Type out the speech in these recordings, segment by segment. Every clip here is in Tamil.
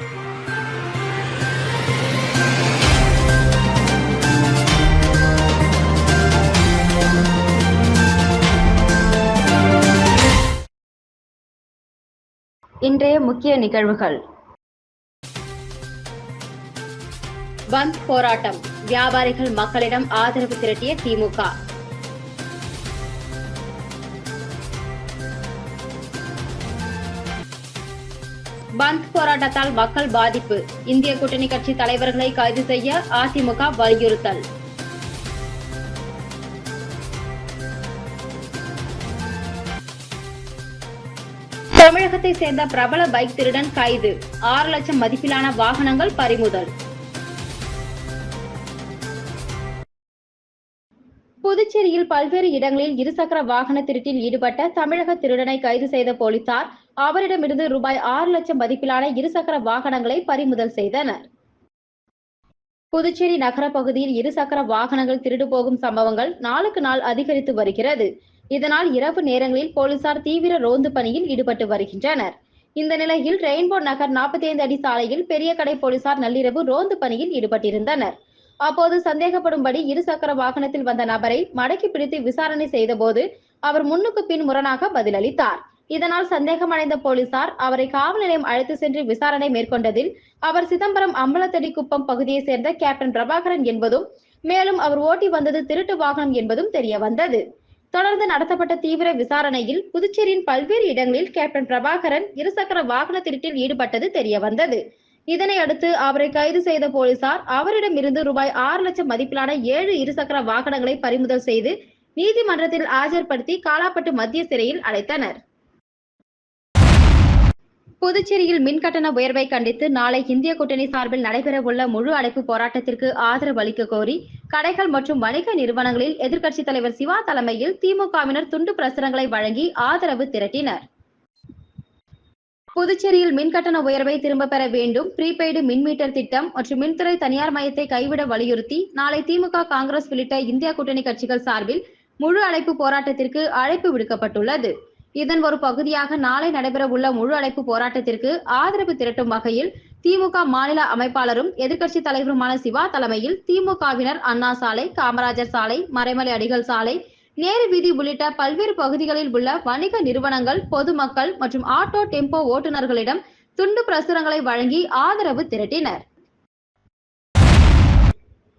இன்றைய முக்கிய நிகழ்வுகள். பந்த் போராட்டம். வியாபாரிகள் மக்களிடம் ஆதரவு திரட்டிய திமுக. பந்த் போராட்டத்தால் மக்கள் பாதிப்பு. இந்திய கூட்டணி கட்சி தலைவர்களை கைது செய்ய அதிமுக வலியுறுத்தல். தமிழகத்தை சேர்ந்த பிரபல பைக் திருடன் கைது. ஆறு லட்சம் மதிப்பிலான வாகனங்கள் பறிமுதல். புதுச்சேரியில் பல்வேறு இடங்களில் இருசக்கர வாகன திருட்டில் ஈடுபட்ட தமிழக திருடனை கைது செய்த போலீசார் அவரிடமிருந்து ரூபாய் ஆறு லட்சம் மதிப்பிலான இருசக்கர வாகனங்களை பறிமுதல் செய்தனர். புதுச்சேரி நகர பகுதியில் இருசக்கர வாகனங்கள் திருடு போகும் சம்பவங்கள் நாளுக்கு நாள் அதிகரித்து வருகிறது. இதனால் இரவு நேரங்களில் போலீசார் தீவிர ரோந்து பணியில் ஈடுபட்டு வருகின்றனர். இந்த நிலையில் ரெயின்போ நகர் நாற்பத்தி ஐந்து அடி சாலையில் பெரிய கடை போலீசார் நள்ளிரவு ரோந்து பணியில் ஈடுபட்டிருந்தனர். அப்போது சந்தேகப்படும்படி இருசக்கர வாகனத்தில் வந்த நபரை மடக்கி பிடித்து விசாரணை செய்தபோது அவர் முன்னுக்கு பின் முரணாக பதிலளித்தார். இதனால் சந்தேகமடைந்த போலீசார் அவரை காவல் நிலையம் அழைத்து சென்று விசாரணை மேற்கொண்டதில் அவர் சிதம்பரம் அம்பலத்தடி குப்பம் பகுதியைச் சேர்ந்த கேப்டன் பிரபாகரன் என்பதும் மேலும் அவர் ஓட்டி வந்தது திருட்டு வாகனம் என்பதும் தெரிய வந்தது. தொடர்ந்து நடத்தப்பட்ட தீவிர விசாரணையில் புதுச்சேரியின் பல்வேறு இடங்களில் கேப்டன் பிரபாகரன் இருசக்கர வாகன திருட்டில் ஈடுபட்டது தெரிய வந்தது. இதனை அடுத்து அவரை கைது செய்த போலீசார் அவரிடமிருந்து ரூபாய் ஆறு லட்சம் மதிப்பிலான ஏழு இருசக்கர வாகனங்களை பறிமுதல் செய்து நீதிமன்றத்தில் ஆஜர்படுத்தி காலாப்பட்டு மத்திய சிறையில் அடைத்தனர். புதுச்சேரியில் மின் கட்டண உயர்வை கண்டித்து நாளை இந்திய கூட்டணி சார்பில் நடைபெறவுள்ள முழு அடைப்பு போராட்டத்திற்கு ஆதரவு அளிக்க கோரி கடைகள் மற்றும் வணிக நிறுவனங்களில் எதிர்க்கட்சித் தலைவர் சிவா தலைமையில் திமுகவினர் துண்டு பிரசுரங்களை வழங்கி ஆதரவு திரட்டினர். புதுச்சேரியில் மின் கட்டண உயர்வை திரும்ப பெற வேண்டும். ப்ரீபெய்டு மின் மீட்டர் திட்டம் மற்றும் மின்துறை தனியார் மையத்தை கைவிட வலியுறுத்தி நாளை திமுக காங்கிரஸ் உள்ளிட்ட இந்திய கூட்டணி கட்சிகள் சார்பில் முழு அழைப்பு போராட்டத்திற்கு அழைப்பு விடுக்கப்பட்டுள்ளது. இதன் ஒரு பகுதியாக நாளை நடைபெறவுள்ள முழு அழைப்பு போராட்டத்திற்கு ஆதரவு திரட்டும் வகையில் திமுக மாநில அமைப்பாளரும் எதிர்க்கட்சி தலைவருமான சிவா தலைமையில் திமுகவினர் அண்ணா சாலை காமராஜர் சாலை மறைமலை அடிகள் சாலை நேரு வீதி உள்ளிட்ட பல்வேறு பகுதிகளில் உள்ள வணிக நிறுவனங்கள் பொதுமக்கள் மற்றும் ஆட்டோ டெம்போ ஓட்டுநர்களிடம் துண்டு பிரசுரங்களை வழங்கி ஆதரவு திரட்டினர்.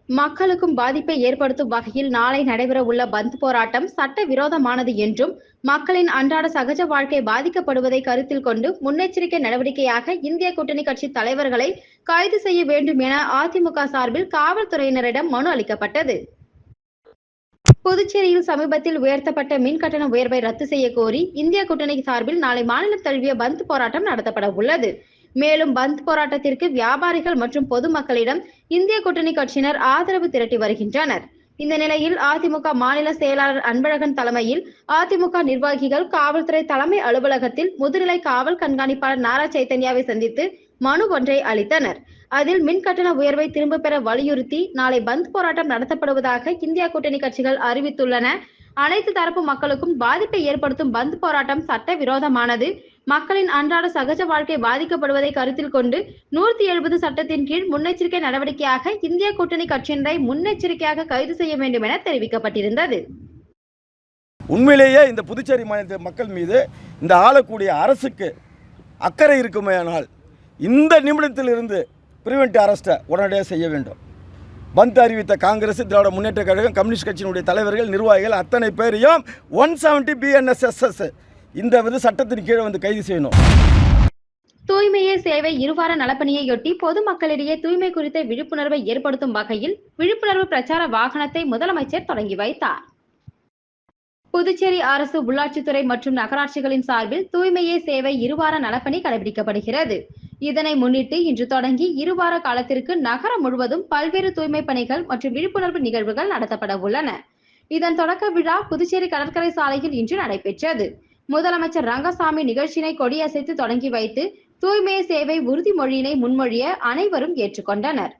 மக்களுக்கும் பாதிப்பை ஏற்படுத்தும் வகையில் நாளை நடைபெற உள்ள பந்த் போராட்டம் சட்ட விரோதமானது என்றும் மக்களின் அன்றாட சகஜ வாழ்க்கை பாதிக்கப்படுவதை கருத்தில் கொண்டு முன்னெச்சரிக்கை நடவடிக்கையாக இந்திய கூட்டணி கட்சி தலைவர்களை கைது செய்ய வேண்டும் என அதிமுக சார்பில் காவல்துறையினரிடம் மனு அளிக்கப்பட்டது. புதுச்சேரியில் சமீபத்தில் உயர்த்தப்பட்ட மின் கட்டண உயர்வை ரத்து செய்ய கோரி இந்திய கூட்டணி சார்பில் நாளை மாநிலம் தழுவிய பந்த் போராட்டம் நடத்தப்பட உள்ளது. மேலும் பந்த் போராட்டத்திற்கு வியாபாரிகள் மற்றும் பொதுமக்களிடம் இந்திய கூட்டணி கட்சியினர் ஆதரவு திரட்டி வருகின்றனர். இந்த நிலையில் அதிமுக மாநில செயலாளர் அன்பழகன் தலைமையில் அதிமுக நிர்வாகிகள் காவல்துறை தலைமை அலுவலகத்தில் முதுநிலை காவல் கண்காணிப்பாளர் நாரா சைத்தன்யாவை சந்தித்து மனு ஒன்றை அளித்தனர். அதில் மின் கட்டண உயர்வை திரும்ப பெற வலியுறுத்தி நாளை பந்த் போராட்டம் நடத்தப்படுவதாக இந்தியா கூட்டணி கட்சிகள் அறிவித்துள்ளன. அனைத்து தரப்பு மக்களுக்கும் பாதிப்பை ஏற்படுத்தும் பந்த் போராட்டம் சட்ட விரோதமானது மக்களின் அன்றாட சகஜ வாழ்க்கை பாதிக்கப்படுவதை கருத்தில் கொண்டு நூற்றி எழுபது சட்டத்தின் கீழ் முன்னெச்சரிக்கை நடவடிக்கையாக இந்திய கூட்டணி கட்சியினரை முன்னெச்சரிக்கையாக கைது செய்ய வேண்டும் என தெரிவிக்கப்பட்டிருந்தது. உண்மையிலேயே இந்த புதுச்சேரி மாநில மக்கள் மீது இந்த ஆளக்கூடிய அரசுக்கு அக்கறை இருக்குமேயானால் இந்த நிமிடத்திலிருந்து பிரிவெண்ட் அரெஸ்ட்டை உடனடியாக செய்ய வேண்டும். பந்த் அறிவித்த காங்கிரஸ் திராவிட முன்னேற்ற கழகம் கம்யூனிஸ்ட் கட்சியினுடைய தலைவர்கள் நிர்வாகிகள் அத்தனை பேரையும் ஒன் செவன்ட்டி பிஎன்எஸ்எஸ்எஸ் இந்த வந்து சட்டத்தின் கீழே வந்து கைது செய்யணும். தூய்மையே சேவை இருவார நலப்பணியையொட்டி பொதுமக்களிடையே தூய்மை குறித்த விழிப்புணர்வை ஏற்படுத்தும் வகையில் விழிப்புணர்வு பிரச்சார வாகனத்தை முதலமைச்சர் தொடங்கி வைத்தார். புதுச்சேரி அரசு உள்ளாட்சித்துறை மற்றும் நகராட்சிகளின் சார்பில் தூய்மையே சேவை இருவார நலப்பணி கடைபிடிக்கப்படுகிறது. இதனை முன்னிட்டு இன்று தொடங்கி இருவார காலத்திற்கு நகரம் முழுவதும் பல்வேறு தூய்மை பணிகள் மற்றும் விழிப்புணர்வு நிகழ்வுகள் நடத்தப்பட உள்ளன. இதன் தொடக்க விழா புதுச்சேரி கடற்கரை சாலையில் இன்று நடைபெற்றது. முதலமைச்சர் ரங்கசாமி நிகழ்ச்சியினை கொடியசைத்து தொடங்கி வைத்து தூய்மை சேவை உறுதிமொழியினை முன்மொழிய அனைவரும் ஏற்றுக்கொண்டனர்.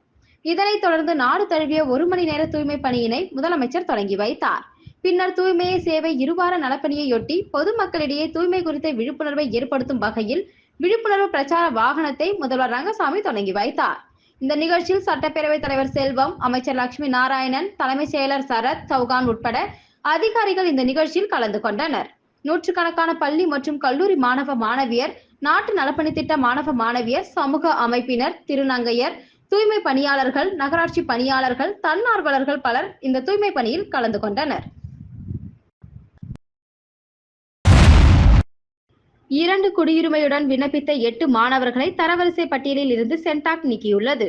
இதனைத் தொடர்ந்து நாடு தழுவிய ஒரு மணி நேர தூய்மை பணியினை முதலமைச்சர் தொடங்கி வைத்தார். பின்னர் தூய்மைய சேவை இருவார நலப்பணியையொட்டி பொதுமக்களிடையே தூய்மை குறித்த விழிப்புணர்வை ஏற்படுத்தும் வகையில் விழிப்புணர்வு பிரச்சார வாகனத்தை முதல்வர் ரங்கசாமி தொடங்கி வைத்தார். இந்த நிகழ்ச்சியில் சட்டப்பேரவைத் தலைவர் செல்வம் அமைச்சர் லட்சுமி நாராயணன் தலைமைச் செயலர் சரத் சௌகான் உட்பட அதிகாரிகள் இந்த நிகழ்ச்சியில் கலந்து கொண்டனர். நூற்றுக்கணக்கான பள்ளி மற்றும் கல்லூரி மாணவ மாணவியர் நாட்டு நலப்பணி திட்ட மாணவ மாணவியர் சமூக அமைப்பினர் திருநங்கையர் தூய்மை பணியாளர்கள் நகராட்சி பணியாளர்கள் தன்னார்வலர்கள் பலர் இந்த தூய்மை பணியில் கலந்து கொண்டனர். இரண்டு குடியுரிமையுடன் விண்ணப்பித்த எட்டு மாணவர்களை தரவரிசை பட்டியலில் இருந்து சென்டாக் நீக்கியுள்ளது.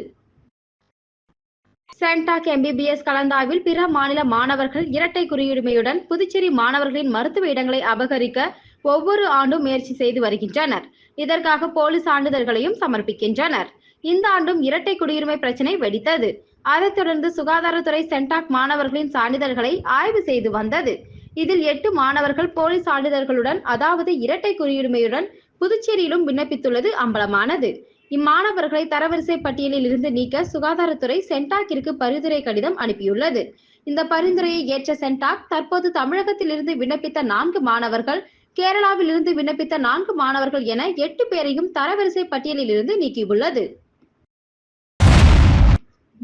சென்டாக் எம்பிபிஎஸ் கலந்தாய்வில் பிற மாநில மாணவர்கள் இரட்டை குடியுரிமையுடன் புதுச்சேரி மாணவர்களின் மருத்துவ இடங்களை அபகரிக்க ஒவ்வொரு ஆண்டும் முயற்சி செய்து வருகின்றனர். இதற்காக போலி சான்றிதழ்களையும் சமர்ப்பிக்கின்றனர். இந்த ஆண்டும் இரட்டை குடியுரிமை பிரச்சனை வெடித்தது. அதைத் தொடர்ந்து சுகாதாரத்துறை சென்டாக் மாணவர்களின் சான்றிதழ்களை ஆய்வு செய்து வந்தது. இதில் எட்டு மாணவர்கள் போலி சான்றிதழ்களுடன் அதாவது இரட்டை குடியுரிமையுடன் புதுச்சேரியிலும் விண்ணப்பித்துள்ளது அம்பலமானது. இம்மாணவர்களை தரவரிசை பட்டியலில் இருந்து நீக்க சுகாதாரத்துறை சென்டாக்கிற்கு பரிந்துரை கடிதம் அனுப்பியுள்ளது. இந்த பரிந்துரையை ஏற்ற சென்டாக் தற்போது தமிழகத்திலிருந்து விண்ணப்பித்த நான்கு மாணவர்கள் கேரளாவில் இருந்து விண்ணப்பித்த நான்கு மாணவர்கள் என எட்டு பேரையும் தரவரிசை பட்டியலில் இருந்து நீக்கியுள்ளது.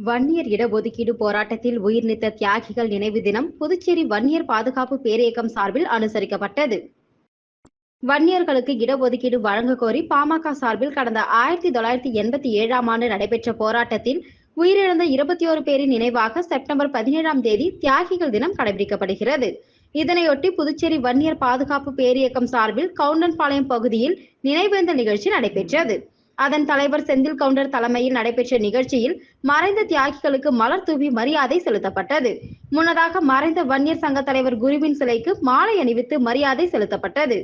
வன்னியர் இடஒதுக்கீடு போராட்டத்தில் உயிர்நீத்த தியாகிகள் நினைவு தினம் புதுச்சேரி வன்னியர் பாதுகாப்பு பேரியக்கம் சார்பில் அனுசரிக்கப்பட்டது. வன்னியர்களுக்கு இடஒதுக்கீடு வழங்க கோரி பாமக சார்பில் கடந்த ஆயிரத்தி தொள்ளாயிரத்தி எண்பத்தி ஏழாம் ஆண்டு நடைபெற்ற போராட்டத்தில் உயிரிழந்த இருபத்தி ஓரு பேரின் நினைவாக செப்டம்பர் பதினேழாம் தேதி தியாகிகள் தினம் கடைபிடிக்கப்படுகிறது. இதனையொட்டி புதுச்சேரி வன்னியர் பாதுகாப்பு பேரியக்கம் சார்பில் கவுண்டன்பாளையம் பகுதியில் நினைவேந்தல் நிகழ்ச்சி நடைபெற்றது. அதன் தலைவர் செந்தில் கவுண்டர் தலைமையில் நடைபெற்ற நிகழ்ச்சியில் மறைந்த தியாகிகளுக்கு மலர் தூவி மரியாதை செலுத்தப்பட்டது. முன்னதாக மறைந்த வன்னியர் சங்க தலைவர் குருவின் சிலைக்கு மாலை அணிவித்து மரியாதை செலுத்தப்பட்டது.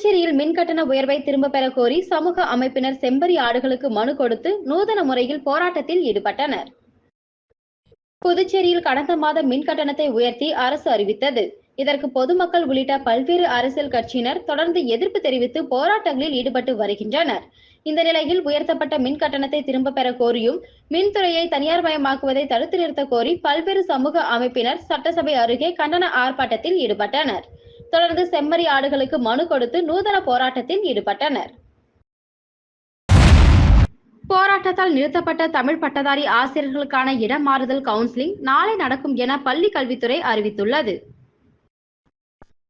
புதுச்சேரியில் மின் கட்டண உயர்வை திரும்ப பெற கோரி சமூக அமைப்பினர் செம்பரி ஆடுகளுக்கு மனு கொடுத்து நூதன முறையில் போராட்டத்தில் ஈடுபட்டனர். புதுச்சேரியில் கடந்த மாதம் மின் கட்டணத்தை உயர்த்தி அரசு அறிவித்தது. இதற்கு பொதுமக்கள் உள்ளிட்ட பல்வேறு அரசியல் கட்சியினர் தொடர்ந்து எதிர்ப்பு தெரிவித்து போராட்டங்களில் ஈடுபட்டு வருகின்றனர். இந்த நிலையில் உயர்த்தப்பட்ட மின் கட்டணத்தை திரும்ப பெற கோரியும் மின்துறையை தனியார் மயமாக்குவதை தடுத்து நிறுத்த கோரி பல்வேறு சமூக அமைப்பினர் சட்டசபை அருகே கண்டன ஆர்ப்பாட்டத்தில் ஈடுபட்டனர். தொடர்ந்து செம்மறி ஆடுகளுக்கு மனு கொடுத்து நூதன போராட்டத்தில் ஈடுபட்டனர். போராட்டத்தால் நிறுத்தப்பட்ட தமிழ் பட்டதாரி ஆசிரியர்களுக்கான இடமாறுதல் கவுன்சிலிங் நாளை நடக்கும் என பள்ளி கல்வித்துறை அறிவித்துள்ளது.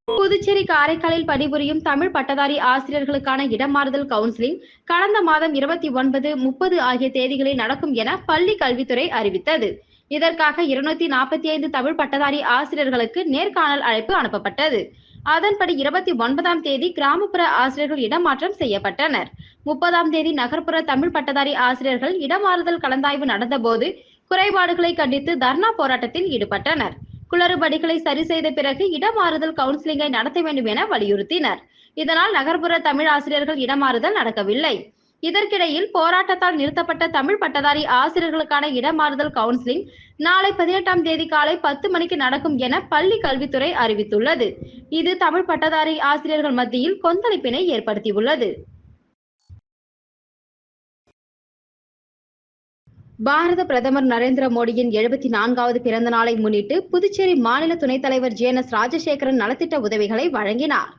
புதுச்சேரி காரைக்காலில் பணிபுரியும் தமிழ் பட்டதாரி ஆசிரியர்களுக்கான இடமாறுதல் கவுன்சிலிங் கடந்த மாதம் இருபத்தி ஒன்பது முப்பது ஆகிய தேதிகளில் நடக்கும் என பள்ளி கல்வித்துறை அறிவித்தது. இதற்காக இருநூத்தி நாற்பத்தி ஐந்து தமிழ் பட்டதாரி ஆசிரியர்களுக்கு நேர்காணல் அழைப்பு அனுப்பப்பட்டது. அதன்படி இருபத்தி ஒன்பதாம் தேதி கிராமப்புற ஆசிரியர்கள் இடமாற்றம் செய்யப்பட்டனர். முப்பதாம் தேதி நகர்ப்புற தமிழ் பட்டதாரி ஆசிரியர்கள் இடமாறுதல் கலந்தாய்வு நடந்தபோது குறைபாடுகளை கண்டித்து தர்ணா போராட்டத்தில் ஈடுபட்டனர். குளறுபடிகளை சரி செய்த பிறகு இடமாறுதல் கவுன்சிலிங்கை நடத்த வேண்டும் என வலியுறுத்தினர். இதனால் நகர்ப்புற தமிழ் ஆசிரியர்கள் இடமாறுதல் நடக்கவில்லை. இதற்கிடையில் போராட்டத்தால் நிறுத்தப்பட்ட தமிழ் பட்டதாரி ஆசிரியர்களுக்கான இடமாறுதல் கவுன்சிலிங் நாளை பதினெட்டாம் தேதி காலை பத்து மணிக்கு நடக்கும் என பள்ளி கல்வித்துறை அறிவித்துள்ளது. இது தமிழ் பட்டதாரி ஆசிரியர்கள் மத்தியில் கொந்தளிப்பினை ஏற்படுத்தியுள்ளது. பாரத பிரதமர் நரேந்திர மோடியின் எழுபத்தி நான்காவது பிறந்த நாளை முன்னிட்டு புதுச்சேரி மாநில துணைத் தலைவர் ஜே எஸ் ராஜசேகரன் நலத்திட்ட உதவிகளை வழங்கினார்.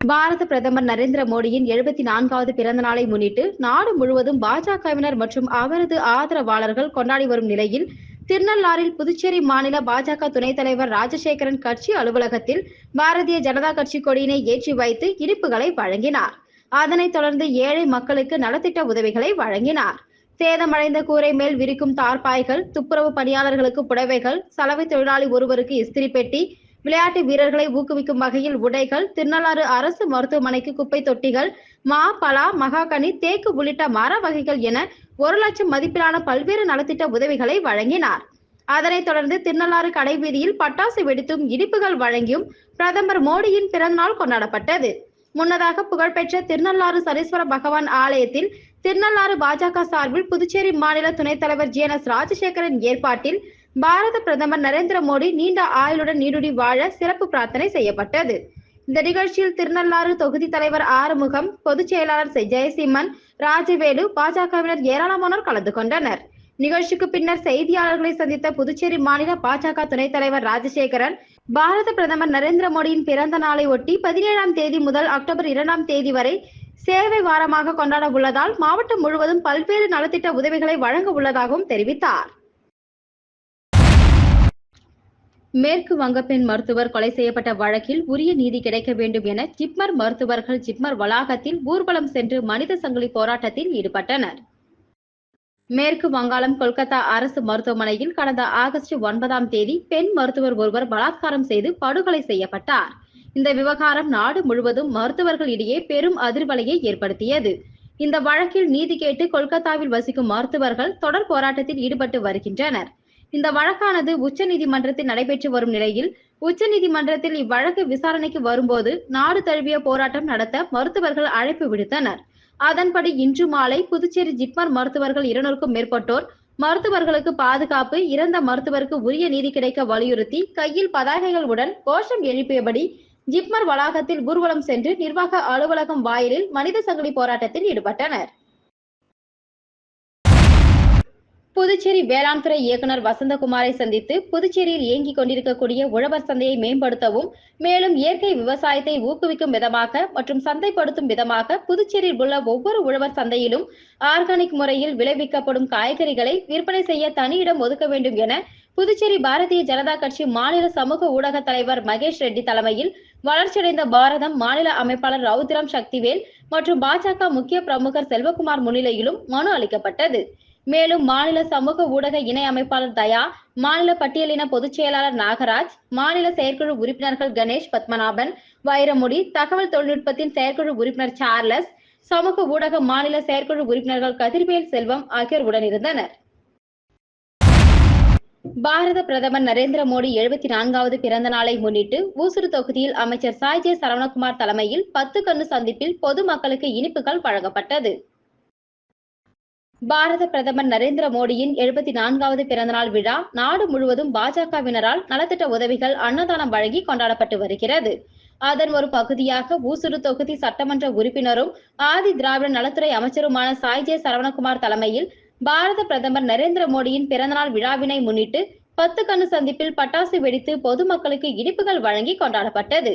பாரத பிரதமர் நரேந்திர மோடியின் எழுபத்தி நான்காவது பிறந்த நாளை முன்னிட்டு நாடு முழுவதும் பாஜகவினர் மற்றும் அவரது ஆதரவாளர்கள் கொண்டாடி வரும் நிலையில் திருநள்ளாறில் புதுச்சேரி மாநில பாஜக துணைத் தலைவர் ராஜசேகரன் கட்சி அலுவலகத்தில் பாரதிய ஜனதா கட்சி கொடியினை ஏற்றி வைத்து இனிப்புகளை வழங்கினார். அதனைத் தொடர்ந்து ஏழை மக்களுக்கு நலத்திட்ட உதவிகளை வழங்கினார். சேதமடைந்த கூரை மேல் விரிக்கும் தார்பாய்கள் துப்புரவு பணியாளர்களுக்கு புடவைகள் சலவை தொழிலாளி ஒருவருக்கு இஸ்திரி பெட்டி விளையாட்டு வீரர்களை ஊக்குவிக்கும் வகையில் உடைகள் திருநள்ளாறு அரசு மருத்துவமனைக்கு குப்பை தொட்டிகள் மா பலா மகாகனி தேக்கு உள்ளிட்ட மர வகைகள் என ஒரு லட்சம் மதிப்பிலான பல்வேறு நலத்திட்ட உதவிகளை வழங்கினார். அதனைத் தொடர்ந்து திருநள்ளாறு கடைவீதியில் பட்டாசு வெடித்தும் இனிப்புகள் வழங்கியும் பிரதமர் மோடியின் பிறந்தநாள் கொண்டாடப்பட்டது. முன்னதாக புகழ்பெற்ற திருநள்ளாறு சரீஸ்வர பகவான் ஆலயத்தில் திருநள்ளாறு பாஜக சார்பில் புதுச்சேரி மாநில துணைத் தலைவர் ஜி என் எஸ் ராஜசேகரன் ஏற்பாட்டில் பாரத பிரதமர் நரேந்திர மோடி நீண்ட ஆயுளுடன் நீடுடி வாழ சிறப்பு பிரார்த்தனை செய்யப்பட்டது. இந்த நிகழ்ச்சியில் திருநள்ளாறு தொகுதி தலைவர் ஆறுமுகம் பொதுச் செயலாளர் செ- ஜெயசிம்மன் ராஜவேலு பாஜகவினர் ஏராளமானோர் கலந்து கொண்டனர். நிகழ்ச்சிக்கு பின்னர் செய்தியாளர்களை சந்தித்த புதுச்சேரி மாநில பாஜக துணைத் தலைவர் ராஜசேகரன் பாரத பிரதமர் நரேந்திர மோடியின் பிறந்த நாளை ஒட்டி பதினேழாம் தேதி முதல் அக்டோபர் இரண்டாம் தேதி வரை சேவை வாரமாக கொண்டாட உள்ளதால் மாவட்டம் முழுவதும் பல்வேறு நலத்திட்ட உதவிகளை வழங்க உள்ளதாகவும் தெரிவித்தார். மேற்கு வங்கப்பெண் மருத்துவர் கொலை செய்யப்பட்ட வழக்கில் உரிய நீதி கிடைக்க வேண்டும் என ஜிப்மர் மருத்துவர்கள் ஜிப்மர் வளாகத்தில் ஊர்வலம் சென்று மனித சங்கிலி போராட்டத்தில் ஈடுபட்டனர். மேற்கு வங்காளம் கொல்கத்தா அரசு மருத்துவமனையில் கடந்த ஆகஸ்ட் ஒன்பதாம் தேதி பெண் மருத்துவர் ஒருவர் பலாத்காரம் செய்து படுகொலை செய்யப்பட்டார். இந்த விவகாரம் நாடு முழுவதும் மருத்துவர்கள் இடையே பெரும் அதிர்வலையை ஏற்படுத்தியது. இந்த வழக்கில் நீதி கேட்டு கொல்கத்தாவில் வசிக்கும் மருத்துவர்கள் தொடர் போராட்டத்தில் ஈடுபட்டு வருகின்றனர். இந்த வழக்கானது உச்சநீதிமன்றத்தில் நடைபெற்று வரும் நிலையில் உச்சநீதிமன்றத்தில் இவ்வழக்கு விசாரணைக்கு வரும்போது நாடு தழுவிய போராட்டம் நடத்த மருத்துவர்கள் அழைப்பு விடுத்தனர். அதன்படி இன்று மாலை புதுச்சேரி ஜிப்மர் மருத்துவர்கள் இருநூறுக்கும் மேற்பட்டோர் மருத்துவர்களுக்கு பாதுகாப்பு இறந்த மருத்துவருக்கு உரிய நீதி கிடைக்க வலியுறுத்தி கையில் பதாகைகளுடன் கோஷம் எழுப்பியபடி ஜிப்மர் வளாகத்தில் ஊர்வலம் சென்று நிர்வாக அலுவலகம் வாயிலில் மனித சங்கிலி போராட்டத்தில் ஈடுபட்டனர். புதுச்சேரி வேளாண் துறை இயக்குனர் வசந்தகுமாரை சந்தித்து புதுச்சேரியில் இயங்கிக் கொண்டிருக்கக்கூடிய உழவர் சந்தையை மேம்படுத்தவும் மேலும் இயற்கை விவசாயத்தை ஊக்குவிக்கும் விதமாக மற்றும் சந்தைப்படுத்தும் விதமாக புதுச்சேரியில் உள்ள ஒவ்வொரு உழவர் சந்தையிலும் ஆர்கானிக் முறையில் விளைவிக்கப்படும் காய்கறிகளை விற்பனை செய்ய தனியிடம் ஒதுக்க வேண்டும் என புதுச்சேரி பாரதிய ஜனதா கட்சி மாநில சமூக ஊடக தலைவர் மகேஷ் ரெட்டி தலைமையில் வளர்ச்சியடைந்த பாரதம் மாநில அமைப்பாளர் ரவுதிராம் சக்திவேல் மற்றும் பாஜக முக்கிய பிரமுகர் செல்வகுமார் முன்னிலையிலும் மனு அளிக்கப்பட்டது. மேலும் மாநில சமூக ஊடக இணை அமைப்பாளர் தயா மாநில பட்டியலின பொதுச் செயலாளர் நாகராஜ் மாநில செயற்குழு உறுப்பினர்கள் கணேஷ் பத்மநாபன் வைரமுடி தகவல் தொழில்நுட்பத்தின் செயற்குழு உறுப்பினர் சார்லஸ் சமூக ஊடக மாநில செயற்குழு உறுப்பினர்கள் கதிர்வேல் செல்வம் ஆகியோர் உடனிருந்தனர். பாரத பிரதமர் நரேந்திர மோடி எழுபத்தி நான்காவது பிறந்த நாளை முன்னிட்டு ஊசுடு தொகுதியில் அமைச்சர் சாய் ஜே சரவணகுமார் தலைமையில் பத்து கண்ணு சந்திப்பில் பொதுமக்களுக்கு இனிப்புகள் வழங்கப்பட்டது. பாரத பிரதமர் நரேந்திர மோடியின் எழுபத்தி நான்காவது பிறந்தநாள் விழா நாடு முழுவதும் பாஜகவினரால் நலத்திட்ட உதவிகள் அன்னதானம் வழங்கி கொண்டாடப்பட்டு வருகிறது. அதன் ஒரு பகுதியாக ஊசுடு தொகுதி சட்டமன்ற உறுப்பினரும் ஆதி திராவிட நலத்துறை அமைச்சருமான சாய் ஜே சரவணகுமார் தலைமையில் பாரத பிரதமர் நரேந்திர மோடியின் பிறந்தநாள் விழாவினை முன்னிட்டு பத்து கண்ணு சந்திப்பில் பட்டாசு வெடித்து பொதுமக்களுக்கு இனிப்புகள் வழங்கி கொண்டாடப்பட்டது.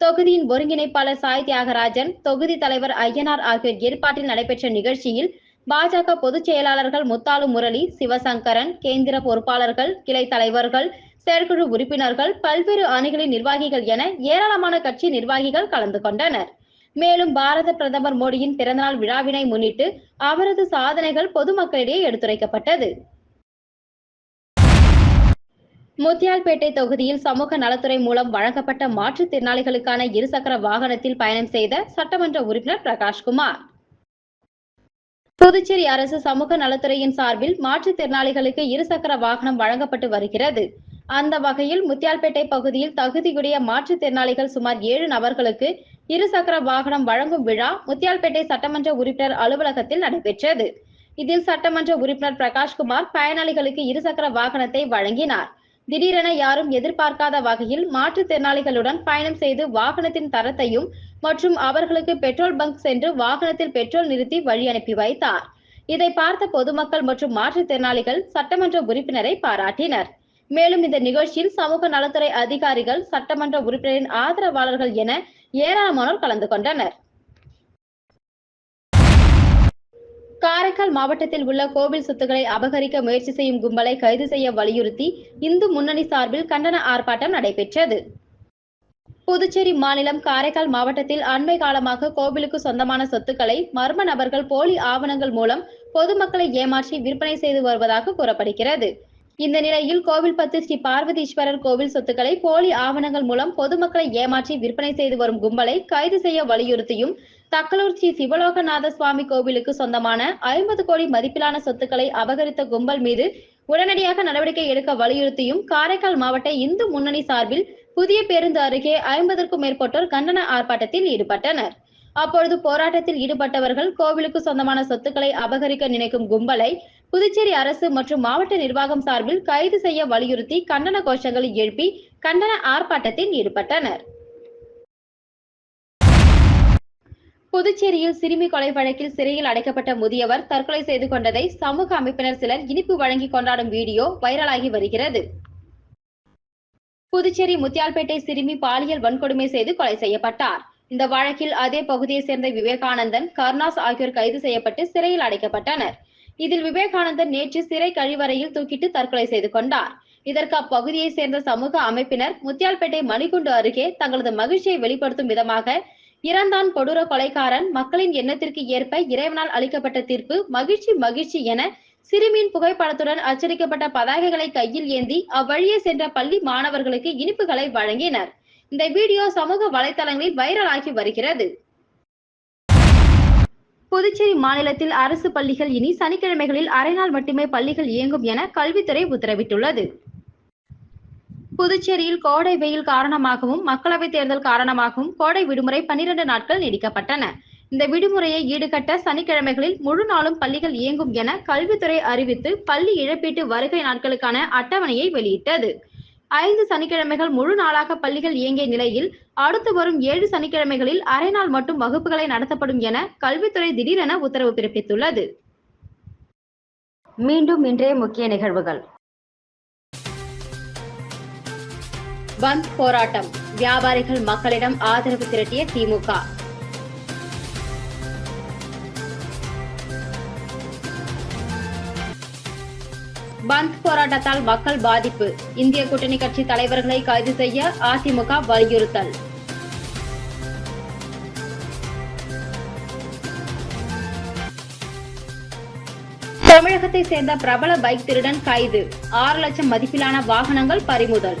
தொகுதியின் ஒருங்கிணைப்பாளர் சாய் தியாகராஜன் தொகுதி தலைவர் ஐயனார் ஆகியோர் ஏற்பாட்டில் நடைபெற்ற நிகழ்ச்சியில் பாஜக பொதுச் செயலாளர்கள் முத்தாலு முரளி சிவசங்கரன் கேந்திர பொறுப்பாளர்கள் கிளை தலைவர்கள் செயற்குழு உறுப்பினர்கள் பல்வேறு அணிகளின் நிர்வாகிகள் என ஏராளமான கட்சி நிர்வாகிகள் கலந்து கொண்டனர். மேலும் பாரத பிரதமர் மோடியின் பிறந்தநாள் விழாவினை முன்னிட்டு அவரது சாதனைகள் பொதுமக்களிடையே எடுத்துரைக்கப்பட்டது. முத்தியால்பேட்டை தொகுதியில் சமூக நலத்துறை மூலம் வழங்கப்பட்ட மாற்றுத்திறனாளிகளுக்கான இருசக்கர வாகனத்தில் பயணம் செய்த சட்டமன்ற உறுப்பினர் பிரகாஷ்குமார். புதுச்சேரி அரசு சமூக நலத்துறையின் சார்பில் மாற்றுத்திறனாளிகளுக்கு இருசக்கர வாகனம் வழங்கப்பட்டு வருகிறது. அந்த வகையில் முத்தியால்பேட்டை பகுதியில் தகுதியுடைய மாற்றுத்திறனாளிகள் சுமார் ஏழு நபர்களுக்கு இருசக்கர வாகனம் வழங்கும் விழா முத்தியால்பேட்டை சட்டமன்ற உறுப்பினர் அலுவலகத்தில் நடைபெற்றது. இதில் சட்டமன்ற உறுப்பினர் பிரகாஷ்குமார் பயனாளிகளுக்கு இருசக்கர வாகனத்தை வழங்கினார். திடீரென யாரும் எதிர்பார்க்காத வகையில் மாற்றுத்திறனாளிகளுடன் பயணம் செய்து வாகனத்தின் தரத்தையும் மற்றும் அவர்களுக்கு பெட்ரோல் பங்க் சென்று வாகனத்தில் பெட்ரோல் நிறுத்தி வழி அனுப்பி வைத்தார். இதை பார்த்த பொதுமக்கள் மற்றும் மாற்றுத்திறனாளிகள் சட்டமன்ற உறுப்பினரை பாராட்டினர். மேலும் இந்த நிகழ்ச்சியில் சமூக நலத்துறை அதிகாரிகள் சட்டமன்ற உறுப்பினரின் ஆதரவாளர்கள் என ஏராளமானோர் கலந்து கொண்டனர். காரைக்கால் மாவட்டத்தில் உள்ள கோவில் சொத்துக்களை அபகரிக்க முயற்சி செய்யும் கும்பலை கைது செய்ய வலியுறுத்தி இந்து முன்னணி சார்பில் கண்டன ஆர்ப்பாட்டம் நடைபெற்றது. புதுச்சேரி மாநிலம் காரைக்கால் மாவட்டத்தில் அண்மை காலமாக கோவிலுக்கு சொந்தமான சொத்துக்களை மர்ம நபர்கள் போலி ஆவணங்கள் மூலம் பொதுமக்களை ஏமாற்றி விற்பனை செய்து வருவதாக கூறப்படுகிறது. இந்த நிலையில் கோவில்பத்து ஸ்ரீ பார்வதீஸ்வரர் கோவில் சொத்துக்களை போலி ஆவணங்கள் மூலம் பொதுமக்களை ஏமாற்றி விற்பனை செய்து வரும் கும்பலை கைது செய்ய வலியுறுத்தியும் தக்கலூர் ஸ்ரீ சிவலோகநாத சுவாமி கோவிலுக்கு சொந்தமான ஐம்பது கோடி மதிப்பிலான சொத்துக்களை அபகரித்த கும்பல் மீது உடனடியாக நடவடிக்கை எடுக்க வலியுறுத்தியும் காரைக்கால் மாவட்ட இந்து முன்னணி சார்பில் புதிய பேருந்து அருகே ஐம்பதற்கும் மேற்பட்டோர் கண்டன ஆர்ப்பாட்டத்தில் ஈடுபட்டனர். அப்பொழுது போராட்டத்தில் ஈடுபட்டவர்கள் கோவிலுக்கு சொந்தமான சொத்துக்களை அபகரிக்க நினைக்கும் கும்பலை புதுச்சேரி அரசு மற்றும் மாவட்ட நிர்வாகம் சார்பில் கைது செய்ய வலியுறுத்தி கண்டன கோஷங்களை எழுப்பி கண்டன ஆர்ப்பாட்டத்தில் ஈடுபட்டனர். புதுச்சேரியில் சிறுமி கொலை வழக்கில் சிறையில் அடைக்கப்பட்ட முதியவர் தற்கொலை செய்து கொண்டதை சமூக அமைப்பினர் சிலர் இனிப்பு வழங்கி கொண்டாடும் வீடியோ வைரலாகி வருகிறது. புதுச்சேரி முத்தியால்பேட்டை சிறுமி பாலியல் வன்கொடுமை செய்து கொலை செய்யப்பட்டார். இந்த வழக்கில் அதே பகுதியைச் சேர்ந்த விவேகானந்தன் கர்ணாஸ் ஆகியோர் கைது செய்யப்பட்டு சிறையில் அடைக்கப்பட்டனர். இதில் விவேகானந்தன் நேற்று சிறை கழிவறையில் தூக்கிட்டு தற்கொலை செய்து கொண்டார். இதற்கு அப்பகுதியைச் சேர்ந்த சமூக அமைப்பினர் முத்தியால்பேட்டை மணிகுண்டு அருகே தங்களது மகிழ்ச்சியை வெளிப்படுத்தும் விதமாக இறந்தான் கொடூர கொலைக்காரன் மக்களின் எண்ணத்திற்கு ஏற்ப இறைவனால் அளிக்கப்பட்ட தீர்ப்பு மகிழ்ச்சி மகிழ்ச்சி என சிறுமியின் புகைப்படத்துடன் அச்சடிக்கப்பட்ட பதாகைகளை கையில் ஏந்தி அவ்வழியே சென்ற பள்ளி மாணவர்களுக்கு இனிப்புகளை வழங்கினர். இந்த வீடியோ சமூக வலைதளங்களில் வைரலாகி வருகிறது. புதுச்சேரி மாநிலத்தில் அரசு பள்ளிகள் இனி சனிக்கிழமைகளில் அரை நாள் மட்டுமே பள்ளிகள் இயங்கும் என கல்வித்துறை உத்தரவிட்டுள்ளது. புதுச்சேரியில் கோடை வெயில் காரணமாகவும் மக்களவைத் தேர்தல் காரணமாகவும் கோடை விடுமுறை பன்னிரண்டு நாட்கள் நீடிக்கப்பட்டன. இந்த விடுமுறையை ஈடுகட்ட சனிக்கிழமைகளில் முழு நாளும் பள்ளிகள் இயங்கும் என கல்வித்துறை அறிவித்து பள்ளி இழப்பீட்டு வருகை நாட்களுக்கான அட்டவணையை வெளியிட்டது. ஐந்து சனிக்கிழமைகள் முழு நாளாக பள்ளிகள் இயங்கிய நிலையில் அடுத்து வரும் ஏழு சனிக்கிழமைகளில் அரை நாள் மட்டும் வகுப்புகளை நடத்தப்படும் என கல்வித்துறை திடீரென உத்தரவு பிறப்பித்துள்ளது. மீண்டும் இன்றைய முக்கிய நிகழ்வுகள். பந்த் போராட்டம். வியாபாரிகள் மக்களிடம் ஆதரவு திரட்டிய திமுக. பந்த் போராட்டத்தால் மக்கள் பாதிப்பு. இந்திய கூட்டணி கட்சி தலைவர்களை கைது செய்ய அதிமுக வலியுறுத்தல். தமிழகத்தை சேர்ந்த பிரபல பைக் திருடன் கைது. ஆறு லட்சம் மதிப்பிலான வாகனங்கள் பறிமுதல்.